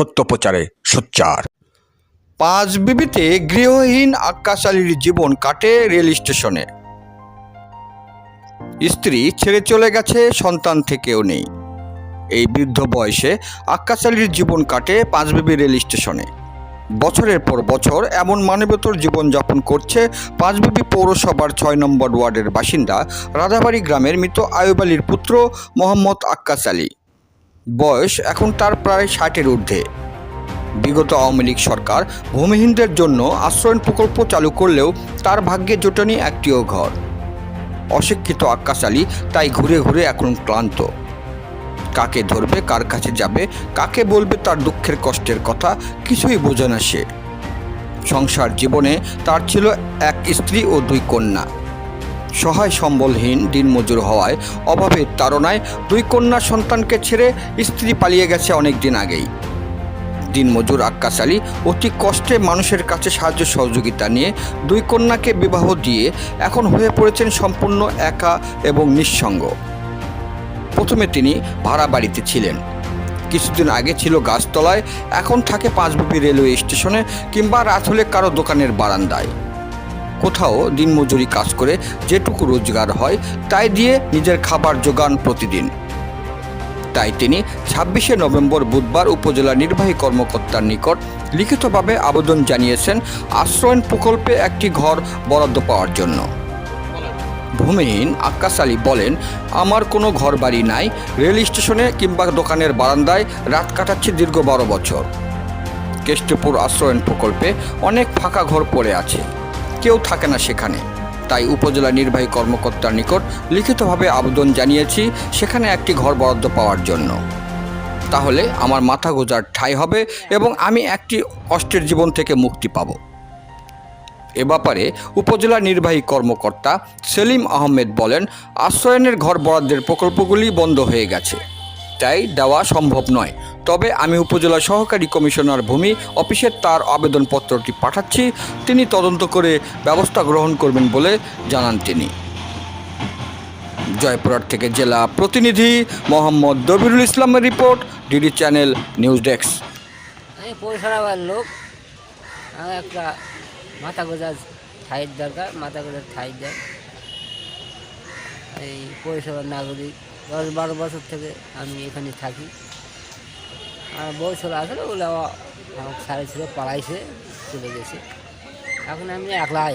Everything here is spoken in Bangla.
সত্য প্রচারে সোচ্চার। পাঁচ বিবিতে গৃহহীন আক্কাস আলীর জীবন কাটে রেল স্টেশনে। স্ত্রী ছেড়ে চলে গেছে, সন্তান থেকেও নেই। এই বৃদ্ধ বয়সে আক্কাস আলীর জীবন কাটে পাঁচবিবি রেল স্টেশনে। বছরের পর বছর এমন মানবতর জীবনযাপন করছে পাঁচবিবি পৌরসভার ছয় নম্বর ওয়ার্ডের বাসিন্দা রাধাবাড়ি গ্রামের মৃত আয়ুব আলীর পুত্র মোহাম্মদ আক্কাস আলী। বয়স এখন তার প্রায় ষাটের ঊর্ধ্বে। বিগত আওয়ামী লীগ সরকার ভূমিহীনদের জন্য আশ্রয়ণ প্রকল্প চালু করলেও তার ভাগ্যে জোটেনি একটিও ঘর। অশিক্ষিত আক্কাস আলী তাই ঘুরে ঘুরে এখন ক্লান্ত। কাকে ধরবে, কার কাছে যাবে, কাকে বলবে তার দুঃখের কষ্টের কথা কিছুই বোঝে না সে। সংসার জীবনে তার ছিল এক স্ত্রী ও দুই কন্যা। সহায় সম্বলহীন দিনমজুর হওয়ায় অভাবের তাড়নায় দুই কন্যা সন্তানকে ছেড়ে স্ত্রী পালিয়ে গেছে অনেক দিন আগেই। দিনমজুর আক্কাস আলী অতি কষ্টে মানুষের কাছে সাহায্য সহযোগিতা নিয়ে দুই কন্যাকে বিবাহ দিয়ে এখন হয়ে পড়েছেন সম্পূর্ণ একা এবং নিঃসঙ্গ। প্রথমে তিনি ভাড়া বাড়িতে ছিলেন। কিছুদিন আগে ছিল গাছতলায়, এখন থাকে পাঁচবুপি রেলওয়ে স্টেশনে কিংবা রাত হলে কারও দোকানের বারান্দায়। কোথাও দিনমজুরি কাজ করে যেটুকু রোজগার হয়, তাই দিয়ে নিজের খাবার জোগান প্রতিদিন। তাই তিনি ছাব্বিশে নভেম্বর বুধবার উপজেলা নির্বাহী কর্মকর্তার নিকট লিখিতভাবে আবেদন জানিয়েছেন আশ্রয়ণ প্রকল্পে একটি ঘর বরাদ্দ পাওয়ার জন্য। ভূমিহীন আক্কাস আলী বলেন, আমার কোনো ঘর বাড়ি নাই, রেল স্টেশনে কিংবা দোকানের বারান্দায় রাত কাটাচ্ছি দীর্ঘ বারো বছর। কেষ্টপুর আশ্রয়ণ প্রকল্পে অনেক ফাঁকা ঘর পড়ে আছে। কেউ থাকে না সেখানে। তাই উপজেলা নির্বাহী কর্মকর্তার নিকট লিখিতভাবে আবেদন জানিয়েছি, সেখানে একটি ঘর বরাদ্দ পাওয়ার জন্য। তাহলে আমার মাথা গোজার ঠাঁই হবে এবং আমি একটি কষ্টের জীবন থেকে মুক্তি পাব। এ ব্যাপারে উপজেলা নির্বাহী কর্মকর্তা সেলিম আহমেদ বলেন, আশ্রয়নের ঘর বরাদ্দের প্রকল্পগুলি বন্ধ হয়ে গেছে। তাই দেওয়া সম্ভব নয়। তবে আমি উপজেলা সহকারী কমিশনার ভূমি অফিসের তার আবেদনপত্রটি পাঠাচ্ছি। তিনি তদন্ত করে ব্যবস্থা গ্রহণ করবেন বলে জানান তিনি। জয়পুরহাট থেকে জেলা প্রতিনিধি মোহাম্মদ দবিরুল ইসলামের report, DD channel news desk. আমি পরিষেবার লোক। আমার একটা মাথা গোজার ঠাইয়ের দরকার, মাথা গোজার ঠাই দেয়। এই পরিষেবার নাগরিক, দশ বারো বছর থেকে আমি এখানে থাকি। আর বউ চলে আসলে ওগুলো আমার সাড়ে ছিল পালাইছে চলে গেছে। এখন আমি একলাই।